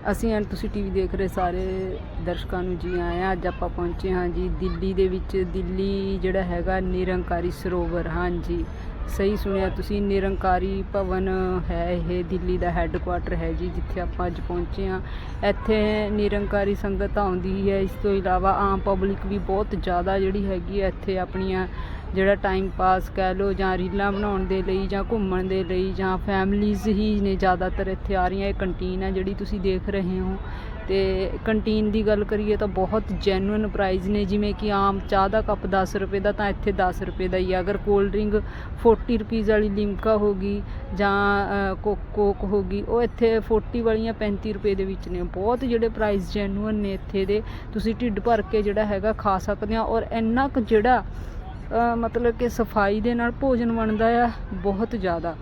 ਅਸੀਂ ਐਂਡ ਤੁਸੀਂ ਟੀਵੀ ਦੇਖ ਰਹੇ ਸਾਰੇ ਦਰਸ਼ਕਾਂ ਨੂੰ ਜੀ ਆਇਆਂ ਅੱਜ ਆਪਾਂ ਪਹੁੰਚੇ ਹਾਂ ਜੀ ਦਿੱਲੀ ਦੇ ਵਿੱਚ। ਦਿੱਲੀ ਜਿਹੜਾ ਹੈਗਾ ਨਿਰੰਕਾਰੀ ਸਰੋਵਰ। ਹਾਂਜੀ, ਸਹੀ ਸੁਣਿਆ ਤੁਸੀਂ, ਨਿਰੰਕਾਰੀ ਭਵਨ ਹੈ ਇਹ। ਦਿੱਲੀ ਦਾ ਹੈੱਡਕੁਆਟਰ ਹੈ ਜੀ, ਜਿੱਥੇ ਆਪਾਂ ਅੱਜ ਪਹੁੰਚੇ ਹਾਂ। ਇੱਥੇ ਨਿਰੰਕਾਰੀ ਸੰਗਤ ਆਉਂਦੀ ਹੈ। ਇਸ ਤੋਂ ਇਲਾਵਾ ਆਮ ਪਬਲਿਕ ਵੀ ਬਹੁਤ ਜ਼ਿਆਦਾ ਜਿਹੜੀ ਹੈਗੀ ਹੈ ਇੱਥੇ ਆਪਣੀਆਂ ਜਿਹੜਾ ਟਾਈਮ ਪਾਸ ਕਹਿ ਲਓ ਜਾਂ ਰੀਲਾਂ ਬਣਾਉਣ ਦੇ ਲਈ ਜਾਂ ਘੁੰਮਣ ਦੇ ਲਈ ਜਾਂ ਫੈਮਲੀਜ਼ ਹੀ ਨੇ ਜ਼ਿਆਦਾਤਰ ਇੱਥੇ ਆ ਰਹੀਆਂ ਇਹ ਕੰਟੀਨ ਹੈ ਜਿਹੜੀ ਤੁਸੀਂ ਦੇਖ ਰਹੇ ਹੋ। ਤੇ ਕੰਟੀਨ ਦੀ ਗੱਲ ਕਰੀਏ ਤਾਂ ਬਹੁਤ ਜੈਨੂਇਨ ਪ੍ਰਾਈਸ ਨੇ ਜਿਵੇਂ ਕਿ ਆਮ ਚਾਹ ਦਾ ਕੱਪ 10 ਰੁਪਏ ਦਾ ਤਾਂ ਇੱਥੇ 10 ਰੁਪਏ ਦਾ ਹੀ ਆ। ਅਗਰ ਕੋਲਡ ਡਰਿੰਕ 40 ਰੁਪਈਸ ਵਾਲੀ ਲਿਮਕਾ ਹੋਗੀ ਜਾਂ ਅ, ਕੋਕ ਕੋਕ ਹੋਗੀ ਉਹ ਇੱਥੇ 40 ਵਾਲੀਆਂ 35 ਰੁਪਏ ਦੇ ਵਿੱਚ ਨੇ। ਬਹੁਤ ਜਿਹੜੇ ਪ੍ਰਾਈਸ ਜੈਨੂਇਨ ਨੇ ਇੱਥੇ ਦੇ ਤੁਸੀਂ ਢਿੱਡ ਭਰ ਕੇ ਜਿਹੜਾ ਹੈਗਾ ਖਾ ਸਕਦੇ ਆ ਔਰ ਇੰਨਾ ਕੁ ਜਿਹੜਾ ਮਤਲਬ ਕਿ ਸਫ਼ਾਈ ਦੇ ਨਾਲ ਭੋਜਨ ਬਣਦਾ ਆ ਬਹੁਤ ਜ਼ਿਆਦਾ।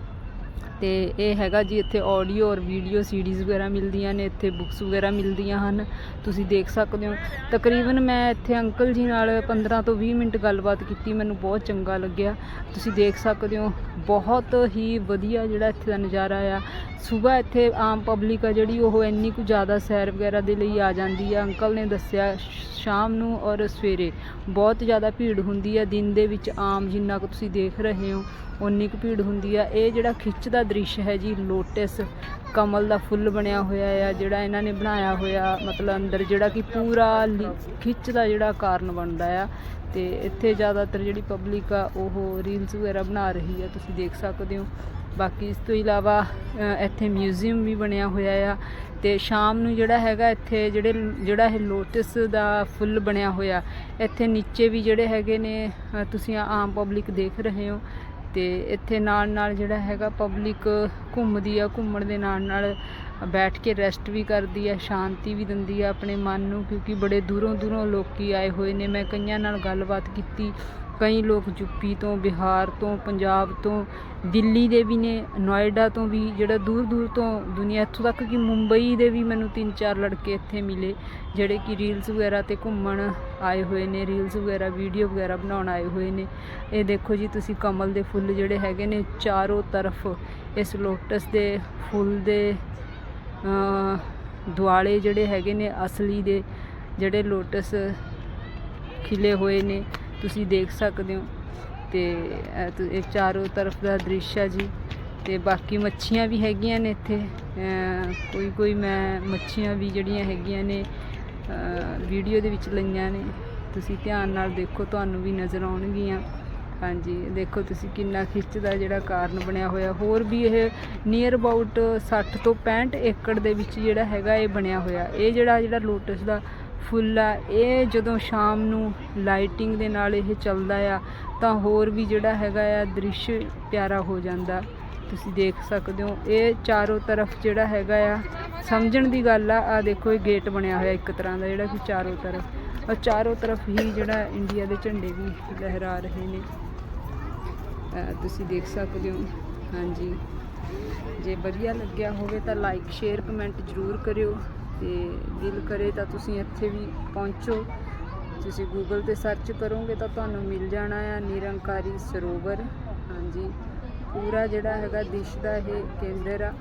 ਤੇ ਇਹ ਹੈਗਾ ਜੀ ਇੱਥੇ ਆਡੀਓ ਔਰ ਵੀਡੀਓ ਸੀਡੀਜ਼ ਵਗੈਰਾ ਮਿਲਦੀਆਂ ਨੇ, ਇੱਥੇ ਬੁੱਕਸ ਵਗੈਰਾ ਮਿਲਦੀਆਂ ਹਨ, ਤੁਸੀਂ ਦੇਖ ਸਕਦੇ ਹੋ। ਤਕਰੀਬਨ ਮੈਂ ਇੱਥੇ ਅੰਕਲ ਜੀ ਨਾਲ 15 ਤੋਂ 20 ਮਿੰਟ ਗੱਲਬਾਤ ਕੀਤੀ, ਮੈਨੂੰ ਬਹੁਤ ਚੰਗਾ ਲੱਗਿਆ। ਤੁਸੀਂ ਦੇਖ ਸਕਦੇ ਹੋ, ਬਹੁਤ ਹੀ ਵਧੀਆ ਜਿਹੜਾ ਇੱਥੇ ਦਾ ਨਜ਼ਾਰਾ ਆ। ਸਵੇਰ ਇੱਥੇ ਆਮ ਪਬਲਿਕ ਆ ਜਿਹੜੀ, ਉਹ ਇੰਨੀ ਕੁ ਜ਼ਿਆਦਾ ਸੈਰ ਵਗੈਰਾ ਦੇ ਲਈ ਆ ਜਾਂਦੀ ਆ। ਅੰਕਲ ਨੇ ਦੱਸਿਆ, ਸ਼ਾਮ ਨੂੰ ਔਰ ਸਵੇਰੇ ਬਹੁਤ ਜ਼ਿਆਦਾ ਭੀੜ ਹੁੰਦੀ ਆ। ਦਿਨ ਦੇ ਵਿੱਚ ਆਮ ਜਿੰਨਾ ਕੁ ਤੁਸੀਂ ਦੇਖ ਰਹੇ ਹੋ ਉਨੀ ਕੁ ਭੀੜ ਹੁੰਦੀ ਆ। ਇਹ ਜਿਹੜਾ ਖਿੱਚ ਦਾ ਦ੍ਰਿਸ਼ ਹੈ ਜੀ, ਲੋਟਸ, ਕਮਲ ਦਾ ਫੁੱਲ ਬਣਿਆ ਹੋਇਆ ਆ, ਜਿਹੜਾ ਇਹਨਾਂ ਨੇ ਬਣਾਇਆ ਹੋਇਆ, ਮਤਲਬ ਅੰਦਰ ਜਿਹੜਾ ਕਿ ਪੂਰਾ ਲਿ- ਖਿੱਚ ਦਾ ਜਿਹੜਾ ਕਾਰਨ ਬਣਦਾ ਆ। ਤੇ ਇੱਥੇ ਜ਼ਿਆਦਾਤਰ ਜਿਹੜੀ ਪਬਲਿਕ ਆ, ਉਹ ਰੀਲਸ ਵਗੈਰਾ ਬਣਾ ਰਹੀ ਆ, ਤੁਸੀਂ ਦੇਖ ਸਕਦੇ ਹੋ। ਬਾਕੀ ਇਸ ਤੋਂ ਇਲਾਵਾ ਇੱਥੇ ਮਿਊਜ਼ੀਅਮ ਵੀ ਬਣਿਆ ਹੋਇਆ ਆ। ਤੇ ਸ਼ਾਮ ਨੂੰ ਜਿਹੜਾ ਹੈਗਾ, ਇੱਥੇ ਜਿਹੜੇ, ਜਿਹੜਾ ਇਹ ਲੋਟਸ ਦਾ ਫੁੱਲ ਬਣਿਆ ਹੋਇਆ, ਇੱਥੇ ਨੀਚੇ ਵੀ ਜਿਹੜੇ ਹੈਗੇ ਨੇ ਤੁਸੀਂ ਆਮ ਪਬਲਿਕ ਦੇਖ ਰਹੇ ਹੋ। ਤੇ ਇੱਥੇ ਨਾਲ ਨਾਲ ਜਿਹੜਾ ਹੈਗਾ ਪਬਲਿਕ ਘੁੰਮਦੀ ਆ, ਘੁੰਮਣ ਦੇ ਨਾਲ ਨਾਲ ਬੈਠ ਕੇ ਰੈਸਟ ਵੀ ਕਰਦੀ ਆ, ਸ਼ਾਂਤੀ ਵੀ ਦਿੰਦੀ ਆ ਆਪਣੇ ਮਨ ਨੂੰ, ਕਿਉਂਕਿ ਬੜੇ ਦੂਰੋਂ ਦੂਰੋਂ ਲੋਕੀ ਆਏ ਹੋਏ ਨੇ। ਮੈਂ ਕਈਆਂ ਨਾਲ ਗੱਲਬਾਤ ਕੀਤੀ ਕਈ ਲੋਕ ਯੂਪੀ ਤੋਂ, ਬਿਹਾਰ ਤੋਂ, ਪੰਜਾਬ ਤੋਂ, ਦਿੱਲੀ ਦੇ ਵੀ ਨੇ, ਨੋਇਡਾ ਤੋਂ ਵੀ, ਜਿਹੜਾ ਦੂਰ ਦੂਰ ਤੋਂ ਦੁਨੀਆ, ਇੱਥੋਂ ਤੱਕ ਕਿ ਮੁੰਬਈ ਦੇ ਵੀ ਮੈਨੂੰ ਤਿੰਨ ਚਾਰ ਲੜਕੇ ਇੱਥੇ ਮਿਲੇ, ਜਿਹੜੇ ਕਿ ਰੀਲਸ ਵਗੈਰਾ ਤੇ ਘੁੰਮਣ ਆਏ ਹੋਏ ਨੇ ਰੀਲਸ ਵਗੈਰਾ ਵੀਡੀਓ ਵਗੈਰਾ ਬਣਾਉਣ ਆਏ ਹੋਏ ਨੇ। ਇਹ ਦੇਖੋ ਜੀ, ਤੁਸੀਂ ਕਮਲ ਦੇ ਫੁੱਲ ਜਿਹੜੇ ਹੈਗੇ ਨੇ ਚਾਰੋਂ ਤਰਫ, ਇਸ ਲੋਟਸ ਦੇ ਫੁੱਲ ਦੇ ਦੁਆਲੇ ਜਿਹੜੇ ਹੈਗੇ ਨੇ, ਅਸਲੀ ਦੇ ਜਿਹੜੇ ਲੋਟਸ ਖਿਲੇ ਹੋਏ ਨੇ। ਤੁਸੀਂ ਦੇਖ ਸਕਦੇ ਹੋ। ਤੇ ਇਹ ਚਾਰੋਂ ਤਰਫ ਦਾ ਦ੍ਰਿਸ਼ ਹੈ ਜੀ। ਤੇ ਬਾਕੀ ਮੱਛੀਆਂ ਵੀ ਹੈਗੀਆਂ ਨੇ ਇੱਥੇ। ਕੋਈ ਕੋਈ ਮੈਂ ਮੱਛੀਆਂ ਵੀ ਜਿਹੜੀਆਂ ਹੈਗੀਆਂ ਨੇ ਵੀਡੀਓ ਦੇ ਵਿੱਚ ਲਈਆਂ ਨੇ। ਤੁਸੀਂ ਧਿਆਨ ਨਾਲ ਦੇਖੋ, ਤੁਹਾਨੂੰ ਵੀ ਨਜ਼ਰ ਆਉਣਗੀਆਂ। ਹਾਂਜੀ, ਦੇਖੋ ਤੁਸੀਂ ਕਿੰਨਾ ਖਿੱਚ ਦਾ ਜਿਹੜਾ ਕਾਰਨ ਬਣਿਆ ਹੋਇਆ। ਹੋਰ ਵੀ ਇਹ ਨੀਅਰ ਅਬਾਊਟ 60 ਤੋਂ 65 ਏਕੜ ਦੇ ਵਿੱਚ ਜਿਹੜਾ ਹੈਗਾ, ਇਹ ਬਣਿਆ ਹੋਇਆ। ਇਹ ਜਿਹੜਾ ਜਿਹੜਾ ਲੋਟਸ ਦਾ ਫੁੱਲ ਆ। ਇਹ ਜਦੋਂ ਸ਼ਾਮ ਨੂੰ ਲਾਈਟਿੰਗ ਦੇ ਨਾਲ ਇਹ ਚੱਲਦਾ ਆ, ਤਾਂ ਹੋਰ ਵੀ ਜਿਹੜਾ ਹੈਗਾ ਆ ਦ੍ਰਿਸ਼ ਪਿਆਰਾ ਹੋ ਜਾਂਦਾ। ਤੁਸੀਂ ਦੇਖ ਸਕਦੇ ਹੋ, ਇਹ ਚਾਰੋਂ ਤਰਫ ਜਿਹੜਾ ਹੈਗਾ ਆ, ਸਮਝਣ ਦੀ ਗੱਲ ਆ ਆ ਦੇਖੋ ਇਹ ਗੇਟ ਬਣਿਆ ਹੋਇਆ ਇੱਕ ਤਰ੍ਹਾਂ ਦਾ, ਜਿਹੜਾ ਕਿ ਚਾਰੋਂ ਤਰਫ। ਔਰ ਚਾਰੋਂ ਤਰਫ ਹੀ ਜਿਹੜਾ ਇੰਡੀਆ ਦੇ ਝੰਡੇ ਵੀ ਲਹਿਰਾ ਰਹੇ ਨੇ। ਤੁਸੀਂ ਦੇਖ ਸਕਦੇ ਹੋ, ਹਾਂਜੀ। ਜੇ ਵਧੀਆ ਲੱਗਿਆ ਹੋਵੇ ਤਾਂ ਲਾਈਕ ਸ਼ੇਅਰ ਕਮੈਂਟ ਜ਼ਰੂਰ ਕਰਿਓ। ਤੇ ਦਿਲ ਕਰੇ ਤਾਂ ਤੁਸੀਂ ਇੱਥੇ ਵੀ ਪਹੁੰਚੋ। ਤੁਸੀਂ ਗੂਗਲ ਤੇ ਸਰਚ ਕਰੋਗੇ ਤਾਂ ਤੁਹਾਨੂੰ ਮਿਲ ਜਾਣਾ ਆ ਨਿਰੰਕਾਰੀ ਸਰੋਵਰ। ਹਾਂਜੀ। ਪੂਰਾ ਜਿਹੜਾ ਹੈਗਾ ਦੇਸ਼ ਦਾ ਇਹ ਕੇਂਦਰ ਆ।